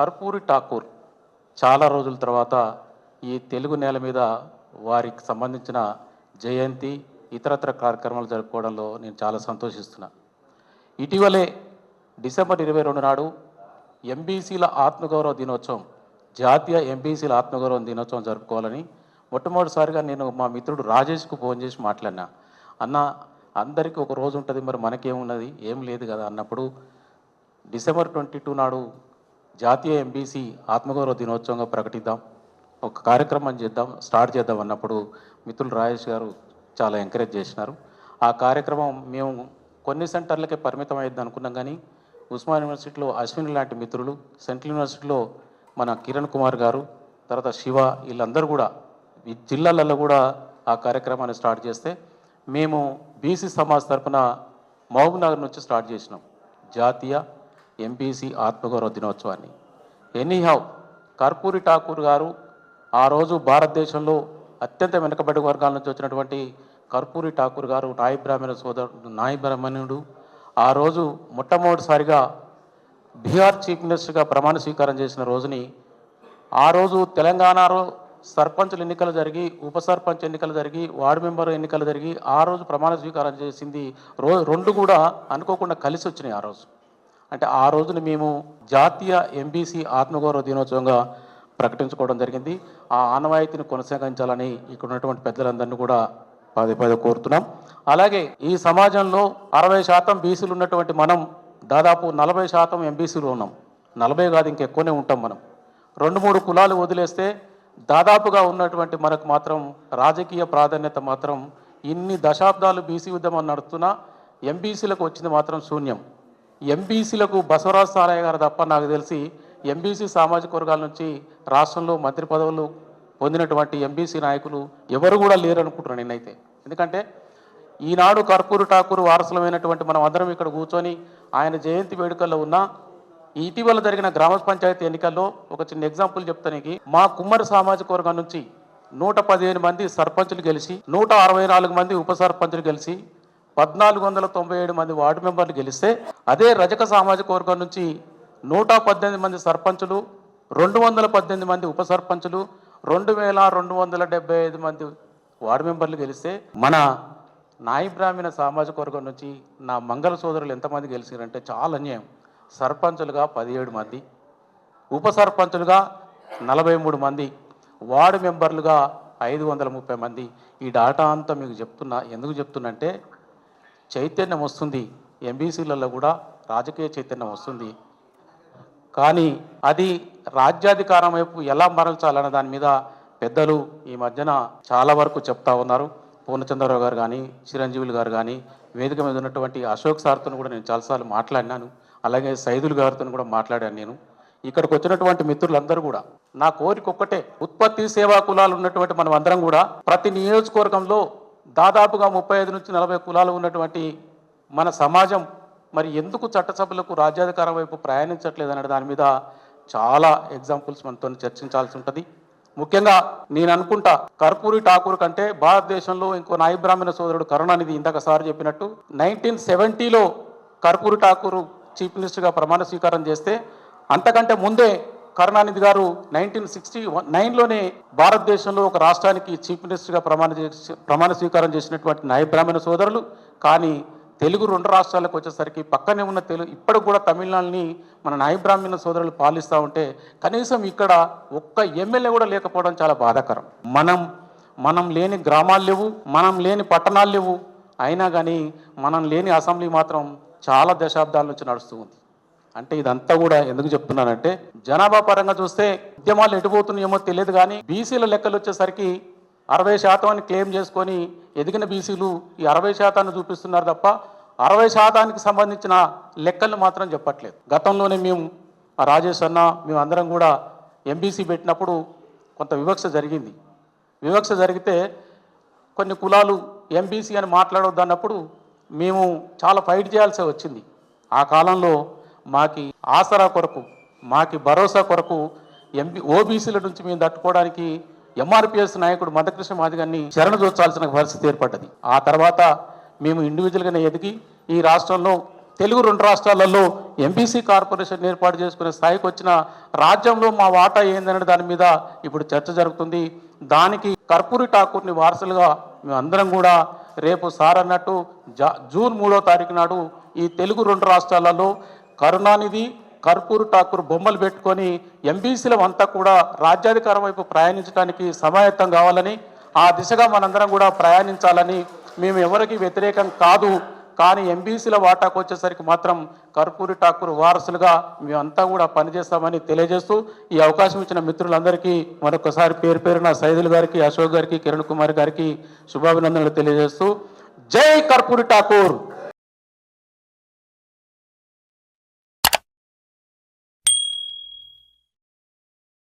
కర్పూరి ఠాకూర్ చాలా రోజుల తర్వాత ఈ తెలుగు నేల మీద వారికి సంబంధించిన జయంతి ఇతరత్ర కార్యక్రమాలు జరుపుకోవడంలో నేను చాలా సంతోషిస్తున్నా. ఇటీవలే డిసెంబర్ ఇరవై రెండు నాడు ఎంబీసీల ఆత్మగౌరవ దినోత్సవం జాతీయ ఎంబీసీల ఆత్మగౌరవ దినోత్సవం జరుపుకోవాలని మొట్టమొదటిసారిగా నేను మా మిత్రుడు రాజేష్కు ఫోన్ చేసి మాట్లాడినా. అన్న అందరికీ ఒక రోజు ఉంటుంది మరి మనకేమున్నది? ఏం లేదు కదా అన్నప్పుడు డిసెంబర్ ట్వంటీ టూ నాడు జాతీయ ఎంబీసీ ఆత్మగౌరవ దినోత్సవంగా ప్రకటిద్దాం. ఒక కార్యక్రమం చేద్దాం స్టార్ట్ చేద్దాం అన్నప్పుడు మిత్రులు రాజేష్ గారు చాలా ఎంకరేజ్ చేసినారు. ఆ కార్యక్రమం మేము కొన్ని సెంటర్లకే పరిమితం అయ్యింది అనుకున్నాం కానీ ఉస్మాన్ యూనివర్సిటీలో అశ్విన్ లాంటి మిత్రులు సెంట్రల్ యూనివర్సిటీలో మన కిరణ్ కుమార్ గారు తర్వాత శివ వీళ్ళందరూ కూడా ఈ జిల్లాలలో కూడా ఆ కార్యక్రమాన్ని స్టార్ట్ చేస్తే మేము బీసీ సమాజ్ తరఫున మహబూబ్ నగర్ నుంచి స్టార్ట్ చేసినాం. జాతీయ ఎంపీసీ ఆత్మగౌరవ దినోత్సవాన్ని. ఎనీహౌ కర్పూరి ఠాకూర్ గారు ఆ రోజు భారతదేశంలో అత్యంత వెనుకబడి వర్గాల నుంచి వచ్చినటువంటి కర్పూరి ఠాకూర్ గారు నాయి బ్రాహ్మణ సోదరుడు నాయి బ్రాహ్మణుడు ఆ రోజు మొట్టమొదటిసారిగా బీహార్ చీఫ్ మినిస్టర్గా ప్రమాణ స్వీకారం చేసిన రోజుని ఆ రోజు తెలంగాణలో సర్పంచుల ఎన్నికలు జరిగి ఉప సర్పంచ్ ఎన్నికలు జరిగి వార్డు మెంబర్ ఎన్నికలు జరిగి ఆ రోజు ప్రమాణ స్వీకారం చేసింది రో రెండు కూడా అనుకోకుండా కలిసి వచ్చినాయి ఆ రోజు. అంటే ఆ రోజున మేము జాతీయ ఎంబీసీ ఆత్మగౌరవ దినోత్సవంగా ప్రకటించుకోవడం జరిగింది. ఆ ఆనవాయితీని కొనసాగించాలని ఇక్కడ ఉన్నటువంటి పెద్దలందరినీ కూడా పదే పదే కోరుతున్నాం. అలాగే ఈ సమాజంలో అరవై శాతం బీసీలు ఉన్నటువంటి మనం దాదాపు నలభై శాతం ఎంబీసీలు ఉన్నాం. నలభై కాదు ఇంకెక్కువనే ఉంటాం మనం. రెండు మూడు కులాలు వదిలేస్తే దాదాపుగా ఉన్నటువంటి మనకు మాత్రం రాజకీయ ప్రాధాన్యత మాత్రం ఇన్ని దశాబ్దాలు బీసీ ఉద్యమం నడుస్తున్నా ఎంబీసీలకు వచ్చింది మాత్రం శూన్యం. ఎంబీసీలకు బసవరాజ్ సాలయ్య గారు తప్ప నాకు తెలిసి ఎంబీసీ సామాజిక వర్గాల నుంచి రాష్ట్రంలో మంత్రి పదవులు పొందినటువంటి ఎంబీసీ నాయకులు ఎవరు కూడా లేరు అనుకుంటున్నాను నేనైతే. ఎందుకంటే ఈనాడు కర్పూరు ఠాకూర్ వారసులమైనటువంటి మనం అందరం ఇక్కడ కూర్చొని ఆయన జయంతి వేడుకల్లో ఉన్న ఇటీవల జరిగిన గ్రామ పంచాయతీ ఎన్నికల్లో ఒక చిన్న ఎగ్జాంపుల్ చెప్తానికి మా కుమ్మరి సామాజిక వర్గం నుంచి నూట పదిహేను మంది సర్పంచులు గెలిచి నూట అరవై నాలుగు మంది ఉప సర్పంచులు గెలిచి పద్నాలుగు వందల తొంభై ఏడు మంది వార్డు మెంబర్లు గెలిస్తే అదే రజక సామాజిక వర్గం నుంచి నూట పద్దెనిమిది మంది సర్పంచులు రెండు వందల పద్దెనిమిది మంది ఉప సర్పంచులు రెండు వేల రెండు వందల డెబ్బై ఐదు మంది వార్డు మెంబర్లు గెలిస్తే మన నాయి బ్రాహ్మణ సామాజిక వర్గం నుంచి నా మంగళ సోదరులు ఎంతమంది గెలిచారంటే చాలా అన్యాయం. సర్పంచులుగా పదిహేడు మంది ఉప సర్పంచులుగా నలభై మూడు మంది వార్డు మెంబర్లుగా ఐదు వందల ముప్పై మంది. ఈ డాటా అంతా మీకు చెప్తున్నా ఎందుకు చెప్తున్నంటే చైతన్యం వస్తుంది. ఎంబీసీలలో కూడా రాజకీయ చైతన్యం వస్తుంది. కానీ అది రాజ్యాధికారం వైపు ఎలా మరల్చాలనే దాని మీద పెద్దలు ఈ మధ్యన చాలా వరకు చెప్తా ఉన్నారు. పూర్ణచంద్రరావు గారు కానీ చిరంజీవులు గారు కానీ వేదిక మీద ఉన్నటువంటి అశోక్ సార్తో కూడా నేను చాలాసార్లు మాట్లాడినాను. అలాగే సైదులు గారితో కూడా మాట్లాడాను నేను. ఇక్కడికి వచ్చినటువంటి మిత్రులందరూ కూడా నా కోరిక ఒక్కటే ఉత్పత్తి సేవా కులాలు ఉన్నటువంటి మనం అందరం కూడా ప్రతి నియోజకవర్గంలో దాదాపుగా ముప్పై ఐదు నుంచి నలభై కులాలు ఉన్నటువంటి మన సమాజం మరి ఎందుకు చట్టసభలకు రాజ్యాధికారం వైపు ప్రయాణించట్లేదు అనే దాని మీద చాలా ఎగ్జాంపుల్స్ మనతో చర్చించాల్సి ఉంటుంది. ముఖ్యంగా నేను అనుకుంటా కర్పూరి ఠాకూర్ కంటే భారతదేశంలో ఇంకో నాయి బ్రాహ్మణ సోదరుడు కరుణానిధి ఇందాక సార్ చెప్పినట్టు నైన్టీన్ సెవెంటీలో కర్పూరి ఠాకూర్ చీఫ్ మినిస్టర్గా ప్రమాణ స్వీకారం చేస్తే అంతకంటే ముందే కరుణానిధి గారు నైన్టీన్ సిక్స్టీ నైన్లోనే భారతదేశంలో ఒక రాష్ట్రానికి చీఫ్ మినిస్టర్గా ప్రమాణ ప్రమాణ స్వీకారం చేసినటువంటి నాయబ్రాహ్మణ సోదరులు. కానీ తెలుగు రెండు రాష్ట్రాలకు వచ్చేసరికి పక్కనే ఉన్న తెలుగు ఇప్పటికి కూడా తమిళనాడుని మన నాయబ్రాహ్మణ సోదరులు పాలిస్తూ ఉంటే కనీసం ఇక్కడ ఒక్క ఎమ్మెల్యే కూడా లేకపోవడం చాలా బాధాకరం. మనం మనం లేని గ్రామాలు లేవు మనం లేని పట్టణాలు లేవు. అయినా కానీ మనం లేని అసెంబ్లీ మాత్రం చాలా దశాబ్దాల నుంచి నడుస్తూ ఉంది. అంటే ఇదంతా కూడా ఎందుకు చెప్తున్నానంటే జనాభా పరంగా చూస్తే ఉద్యమాలు ఎటుపోతున్నాయేమో తెలియదు కానీ బీసీల లెక్కలు వచ్చేసరికి అరవై శాతం అని క్లెయిమ్ చేసుకొని ఎదిగిన బీసీలు ఈ అరవై శాతాన్ని చూపిస్తున్నారు తప్ప అరవై శాతానికి సంబంధించిన లెక్కలు మాత్రం చెప్పట్లేదు. గతంలోనే మేము రాజేష్ అన్న మేము అందరం కూడా ఎంబీసీ పెట్టినప్పుడు కొంత వివక్ష జరిగింది. వివక్ష జరిగితే కొన్ని కులాలు ఎంబీసీ అని మాట్లాడొద్దు అన్నప్పుడు మేము చాలా ఫైట్ చేయాల్సి వచ్చింది. ఆ కాలంలో మాకి ఆసరా కొరకు మాకి భరోసా కొరకు ఎంపీ ఓబీసీల నుంచి మేము తట్టుకోవడానికి ఎంఆర్పిఎస్ నాయకుడు మందకృష్ణ మాదిగాన్ని శరణ చూచాల్సిన పరిస్థితి ఏర్పడ్డది. ఆ తర్వాత మేము ఇండివిజువల్గానే ఎదిగి ఈ రాష్ట్రంలో తెలుగు రెండు రాష్ట్రాలలో ఎంబీసీ కార్పొరేషన్ ఏర్పాటు చేసుకునే స్థాయికి వచ్చిన రాజ్యంలో మా వాటా ఏందనే దాని మీద ఇప్పుడు చర్చ జరుగుతుంది. దానికి కర్పూరి ఠాకూర్ని వారసులుగా మేమందరం కూడా రేపు సార్ అన్నట్టు జూన్ మూడో తారీఖు నాడు ఈ తెలుగు రెండు రాష్ట్రాలలో కరుణానిధి కర్పూర్ ఠాకూర్ బొమ్మలు పెట్టుకొని ఎంబీసీల అంతా కూడా రాజ్యాధికారం వైపు ప్రయాణించడానికి సమాయత్తం కావాలని ఆ దిశగా మనందరం కూడా ప్రయాణించాలని మేము ఎవరికి వ్యతిరేకం కాదు. కానీ ఎంబీసీల వాటాకు వచ్చేసరికి మాత్రం కర్పూరి ఠాకూర్ వారసులుగా మేమంతా కూడా పనిచేస్తామని తెలియజేస్తూ ఈ అవకాశం ఇచ్చిన మిత్రులందరికీ మరొకసారి పేరు పేరున సైదుల్ గారికి అశోక్ గారికి కిరణ్ కుమార్ గారికి శుభాభినందనలు తెలియజేస్తూ జై కర్పూరి ఠాకూర్!